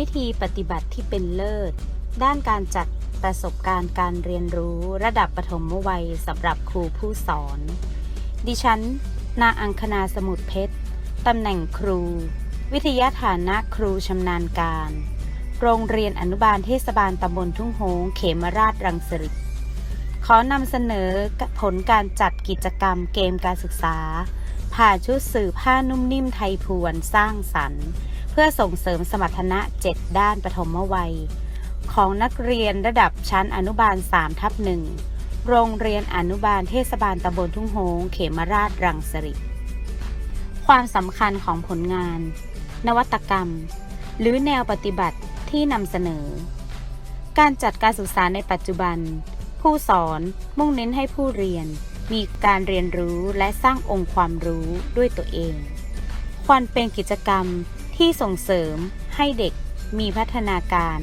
วิธีปฏิบัติที่เป็นเลิศ ด้านการจัดประสบการณ์การเรียนรู้ระดับปฐมวัยสำหรับครูผู้สอน ดิฉัน นาอังคณาสมุทรเพชร ตำแหน่งครู วิทยาฐานะครูชำนาญการ โรงเรียนอนุบาลเทศบาลตำบลทุ่งโฮงเขมราชรังสฤษขอนำเสนอผลการจัดกิจกรรมเกมการศึกษา ผ่านชุดสื่อผ้านุ่มนิ่มไทยพวนสร้างสรรค์ พื่อส่งเสริมสมรรถนะ 7 ด้านปฐมวัย ของนักเรียนระดับชั้นอนุบาล3ทับหนึ่งโรงเรียนอนุบาลเทศบาลตำบลทุ่งโฮงเขมราชรังสฤษความสำคัญของผลงาน นวัตกรรม หรือแนวปฏิบัติที่นำเสนอ การจัดการศึกษาในปัจจุบัน ผู้สอนมุ่งเน้นให้ผู้เรียน มีการเรียนรู้และสร้างองค์ความรู้ด้วยตัวเอง ควรเป็นกิจกรรม ที่ส่งเสริมให้เด็กมีพัฒนาการ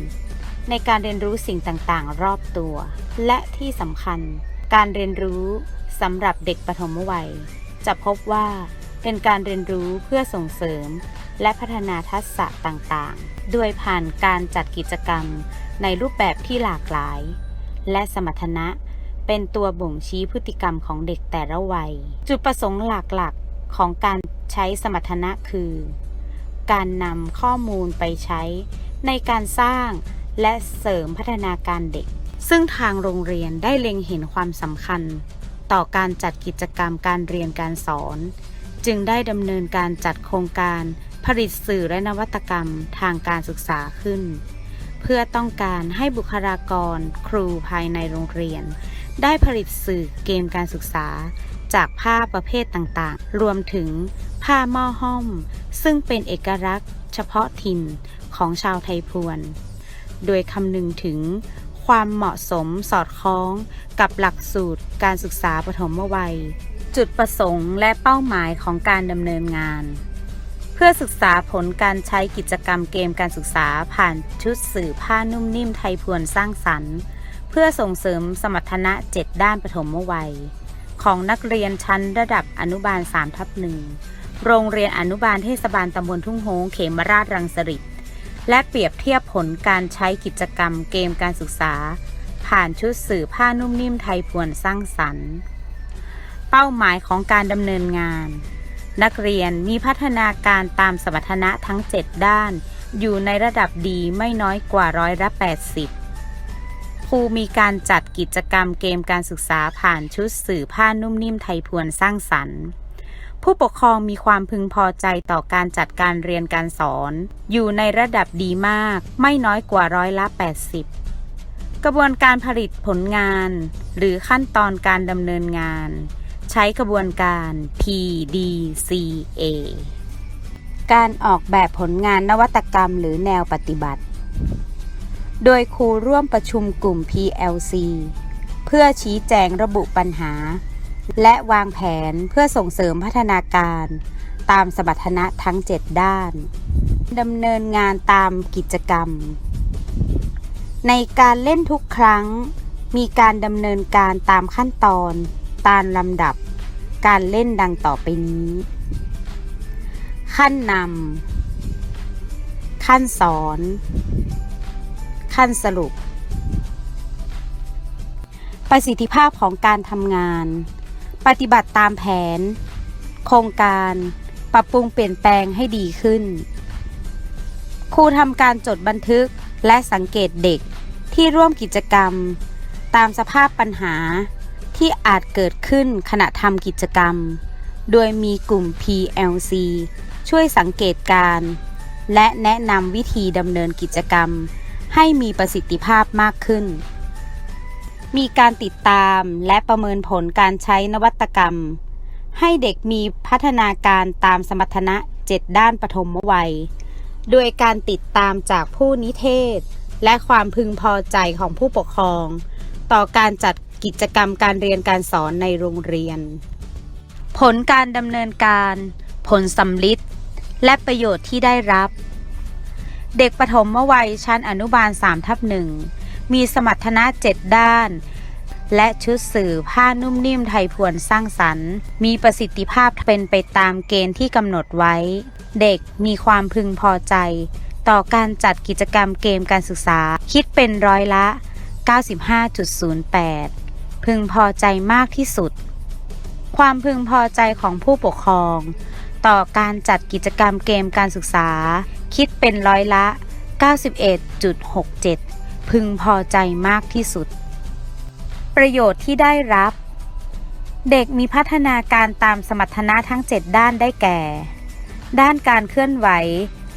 ในการเรียนรู้สิ่งต่างๆ รอบตัว และที่สำคัญ การเรียนรู้สำหรับเด็กปฐมวัย จะพบว่าเป็นการเรียนรู้เพื่อส่งเสริม และพัฒนาทักษะต่างๆ โดยผ่านการจัดกิจกรรมในรูปแบบที่หลากหลาย และสมรรถนะเป็นตัวบ่งชี้พฤติกรรมของเด็กแต่ละวัย จุดประสงค์หลักๆ ของการใช้สมรรถนะคือ การนำข้อมูลไปใช้ ในการสร้างและเสริมพัฒนาการเด็ก ซึ่งทางโรงเรียนได้เล็งเห็นความสำคัญ ต่อการจัดกิจกรรมการเรียนการสอน จึงได้ดำเนินการจัดโครงการผลิตสื่อและนวัตกรรมทางการศึกษาขึ้น เพื่อต้องการให้บุคลากรครูภายในโรงเรียน ได้ผลิตสื่อเกมการศึกษา จากผ้าประเภทต่างๆ รวมถึง ผ้าหม้อห้อม ซึ่งเป็นเอกลักษณ์เฉพาะถิ่นของชาวไทยพวน โดยคำนึงถึงความเหมาะสมสอดคล้องกับหลักสูตรการศึกษาปฐมวัย จุดประสงค์และเป้าหมายของการดำเนินงาน เพื่อศึกษาผลการใช้กิจกรรมเกมการศึกษาผ่านชุดสื่อผ้านุ่มนิ่มไทยพวนสร้างสรรค์ เพื่อส่งเสริมสมรรถนะ 7 ด้านปฐมวัย ของนักเรียนชั้นระดับอนุบาล3ทับหนึ่ง โรงเรียนอนุบาลเทศบาลตำบลทุ่งโฮงเขมราชรังสฤษและเปรียบเทียบผลการใช้กิจกรรมเกมการศึกษา ผ่านชุดสื่อผ้านุ่มนิ่มไทยพวนสร้างสรรค์ เป้าหมายของการดำเนินงาน นักเรียนมีพัฒนาการตามสมรรถนะทั้ง 7 ด้าน อยู่ในระดับดีไม่น้อยกว่าร้อยละ 80ครูมีการจัดกิจกรรมเกมการศึกษาผ่านชุดสื่อผ้านุ่มนิ่มไทยพวนสร้างสรรค์ ผู้ปกครองมีความพึงพอใจต่อการจัดการเรียนการสอน อยู่ในระดับดีมาก ไม่น้อยกว่าร้อยละ 80 กระบวนการผลิตผลงาน หรือขั้นตอนการดำเนินงาน ใช้กระบวนการ PDCA การออกแบบผลงานนวัตกรรมหรือแนวปฏิบัติ โดยครูร่วมประชุมกลุ่ม PLC เพื่อชี้แจงระบุปัญหา และวางแผนเพื่อส่งเสริมพัฒนาการตามสมรรถนะทั้ง 7 ด้านดำเนินงานตามกิจกรรม ในการเล่นทุกครั้ง มีการดำเนินการตามขั้นตอน ตามลำดับ การเล่นดังต่อไปนี้ ขั้นนำขั้นสอน ขั้นสรุป ประสิทธิภาพของการทำงาน ปฏิบัติตามแผน โครงการ ปรับปรุงเปลี่ยนแปลงให้ดีขึ้น ครูทำการจดบันทึกและสังเกตเด็กที่ร่วมกิจกรรม ตามสภาพปัญหาที่อาจเกิดขึ้นขณะทำกิจกรรม โดยมีกลุ่ม PLC ช่วยสังเกตการ และแนะนำวิธีดำเนินกิจกรรม ให้มีประสิทธิภาพมากขึ้น มีการติดตามและประเมินผลการใช้นวัตกรรม ให้เด็กมีพัฒนาการตามสมรรถนะ 7 ด้านปฐมวัย โดยการติดตามจากผู้นิเทศ และความพึงพอใจของผู้ปกครอง ต่อการจัดกิจกรรมการเรียนการสอนในโรงเรียน ผลการดำเนินการ ผลสำลิดและประโยชน์ที่ได้รับ เด็กปฐมวัยชั้นอนุบาล3ทับหนึ่ง มีสมรรถนะ 7 ด้าน และชุดสื่อผ้านุ่มนิ่มไทยพวนสร้างสรรค์ มีประสิทธิภาพเป็นไปตามเกณฑ์ที่กำหนดไว้ เด็กมีความพึงพอใจ ต่อการจัดกิจกรรมเกมการศึกษา คิดเป็นร้อยละ 95.08 พึงพอใจมากที่สุด ความพึงพอใจของผู้ปกครอง ต่อการจัดกิจกรรมเกมการศึกษา คิดเป็นร้อยละ 91.67 พึงพอใจมากที่สุด ประโยชน์ที่ได้รับ เด็กมีพัฒนาการตามสมรรถนะทั้ง 7 ด้านได้แก่ ด้านการเคลื่อนไหว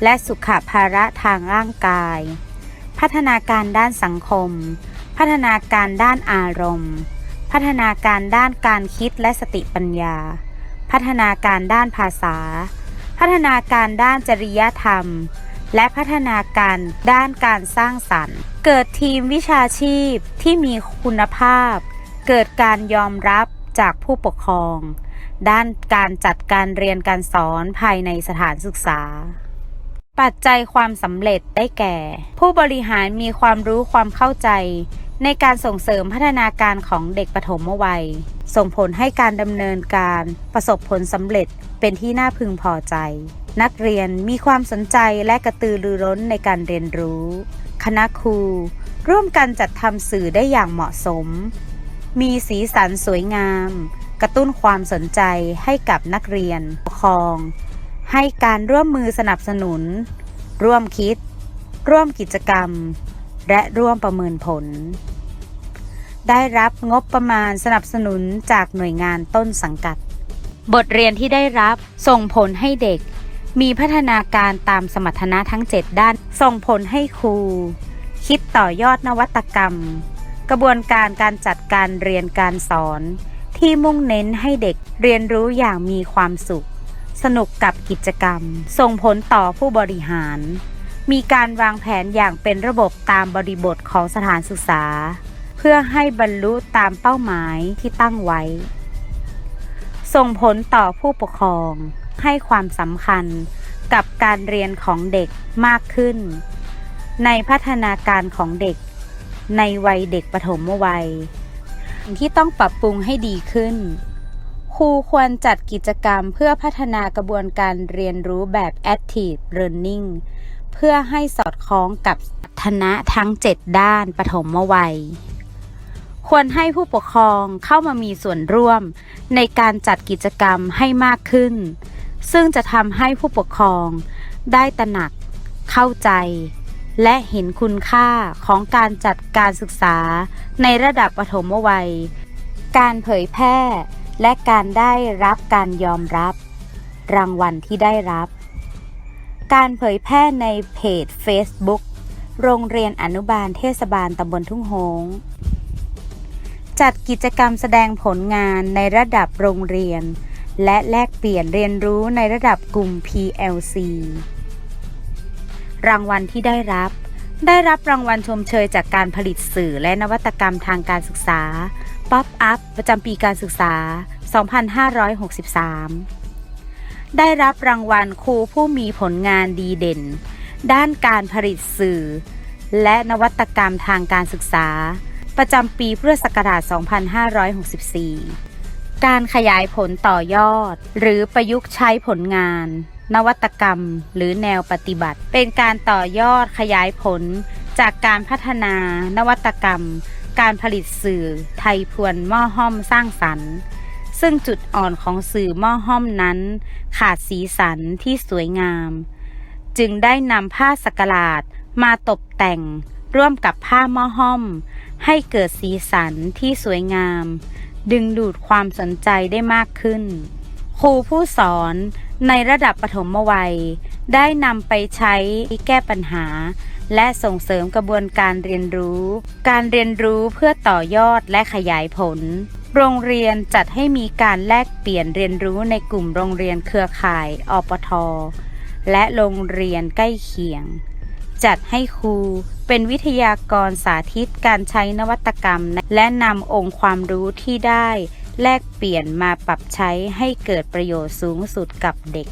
และสุขภาระทางร่างกาย พัฒนาการด้านสังคม พัฒนาการด้านอารมณ์ พัฒนาการด้านการคิดและสติปัญญา พัฒนาการด้านภาษา พัฒนาการด้านจริยธรรมและพัฒนาการด้านการสร้างสรรค์ เกิดทีมวิชาชีพที่มีคุณภาพ เกิดการยอมรับจากผู้ปกครอง ด้านการจัดการเรียนการสอนภายในสถานศึกษา ปัจจัยความสำเร็จได้แก่ ผู้บริหารมีความรู้ความเข้าใจ ในการส่งเสริมพัฒนาการของเด็กปฐมวัย ส่งผลให้การดำเนินการประสบผลสำเร็จเป็นที่น่าพึงพอใจ นักเรียนมีความสนใจและกระตือรือร้นในการเรียนรู้ คณะครู ร่วมกันจัดทำสื่อได้อย่างเหมาะสม มีสีสันสวยงาม กระตุ้นความสนใจให้กับนักเรียนปกครอง ให้การร่วมมือสนับสนุน ร่วมคิด ร่วมกิจกรรม และร่วมประเมินผล ได้รับงบประมาณสนับสนุนจากหน่วยงานต้นสังกัด บทเรียนที่ได้รับส่งผลให้เด็ก มีพัฒนาการตามสมรรถนะทั้ง 7 ด้าน ส่งผลให้ครู คิดต่อยอดนวัตกรรม กระบวนการการจัดการเรียนการสอน ที่มุ่งเน้นให้เด็กเรียนรู้อย่างมีความสุข สนุกกับกิจกรรม ส่งผลต่อผู้บริหาร มีการวางแผนอย่างเป็นระบบตามบริบทของสถานศึกษา เพื่อให้บรรลุตามเป้าหมายที่ตั้งไว้ ส่งผลต่อผู้ปกครอง ให้ความสำคัญกับการเรียนของเด็กมากขึ้น ในพัฒนาการของเด็ก ในวัยเด็กปฐมวัย ที่ต้องปรับปรุงให้ดีขึ้น ครูควรจัดกิจกรรมเพื่อพัฒนากระบวนการเรียนรู้แบบ active learning เพื่อให้สอดคล้องกับธนะทั้ง 7 ด้านปฐมวัย ควรให้ผู้ปกครองเข้ามามีส่วนร่วมในการจัดกิจกรรมให้มากขึ้น ซึ่งจะทำให้ผู้ปกครองได้ตระหนัก เข้าใจ และเห็นคุณค่าของการจัดการศึกษาในระดับปฐมวัย การเผยแพร่ และการได้รับการยอมรับ รางวัลที่ได้รับ การเผยแพร่ในเพจ Facebook โรงเรียนอนุบาลเทศบาลตำบลทุ่งโฮงจัดกิจกรรมแสดงผลงานในระดับโรงเรียน และแลกเปลี่ยนเรียนรู้ในระดับกลุ่ม PLC รางวัลที่ได้รับ ได้รับรางวัลชมเชยจากการผลิตสื่อและนวัตกรรมทางการศึกษาป๊อปอัพประจำปีการศึกษา 2563 ได้รับรางวัลครูผู้มีผลงานดีเด่น ด้านการผลิตสื่อ และนวัตกรรมทางการศึกษา ประจำปีพุทธศักราช 2564 การขยายผลต่อยอด หรือประยุกต์ใช้ผลงาน นวัตกรรม หรือแนวปฏิบัติ เป็นการต่อยอดขยายผล จากการพัฒนานวัตกรรม การผลิตสื่อไทยพวนหม้อห้อมสร้างสรรค์ ซึ่งจุดอ่อนของสื่อหม้อห้อมนั้น ขาดสีสันที่สวยงาม จึงได้นำผ้าสกลาดมาตกแต่งร่วมกับผ้าหม้อห้อม ให้เกิดสีสันที่สวยงาม ดึงดูดความสนใจได้มากขึ้น ครูผู้สอนในระดับปฐมวัย ได้นำไปใช้แก้ปัญหา และส่งเสริมกระบวนการเรียนรู้ การเรียนรู้เพื่อต่อยอดและขยายผล โรงเรียนจัดให้มีการแลกเปลี่ยนเรียนรู้ในกลุ่มโรงเรียนเครือข่ายอปท และโรงเรียนใกล้เคียง จัดให้ครูเป็นวิทยากรสาธิตการใช้นวัตกรรม และนำองค์ความรู้ที่ได้ แลกเปลี่ยนมาปรับใช้ให้เกิดประโยชน์สูงสุดกับเด็ก